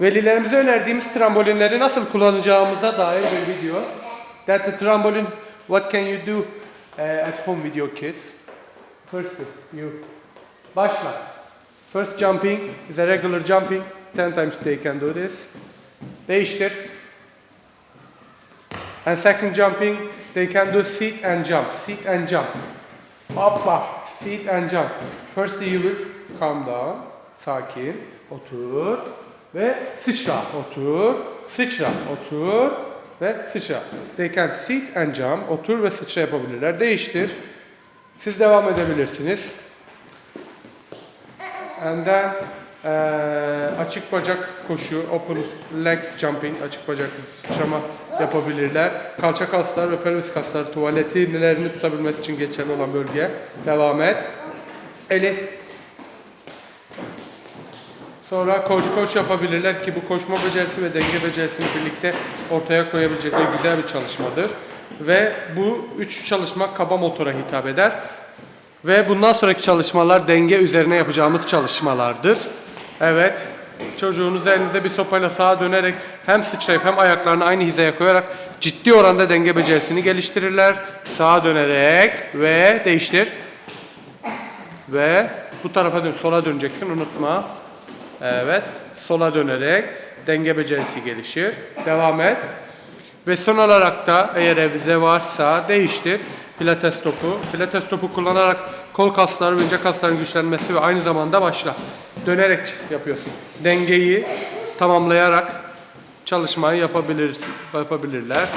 velilerimize önerdiğimiz trambolinleri nasıl kullanacağımıza dair bir video. That the trampoline, what can you do uh, at home with your kids? First, you başla. First jumping is a regular jumping. 10 times they can do this. Değiştir. And second jumping, they can do sit and jump. Sit and jump. Hoppa. Sit and jump. First you will calm down. Sakin. Otur. Ve sıçra. Otur. Sıçra. Otur. Ve sıçra. They can sit and jump. Otur ve sıçra yapabilirler. Değiştir. Siz devam edebilirsiniz. And then eee, açık bacak koşu, open legs jumping, açık bacaklı sıçrama yapabilirler. Kalça kaslar ve pelvis kaslar tuvaletlerini tutabilmesi için geçerli olan bölge. Devam et. Elif. Sonra koş koş yapabilirler ki bu koşma becerisi ve denge becerisini birlikte ortaya koyabilecekleri güzel bir çalışmadır. Ve bu üç çalışma kaba motora hitap eder. Ve bundan sonraki çalışmalar denge üzerine yapacağımız çalışmalardır. Evet, çocuğunuz elinize bir sopayla sağa dönerek hem sıçrayıp hem ayaklarını aynı hizaya koyarak ciddi oranda denge becerisini geliştirirler. Sağa dönerek ve değiştir. Ve bu tarafa dön, sola döneceksin unutma. Evet, sola dönerek denge becerisi gelişir. Devam et. Ve son olarak da eğer evde varsa değiştir. Pilates topu. Pilates topu kullanarak kol kasları ve ince kasların güçlenmesi ve aynı zamanda başla. Dönerek yapıyorsun. Dengeyi tamamlayarak çalışmayı yapabilirsin, yapabilirler.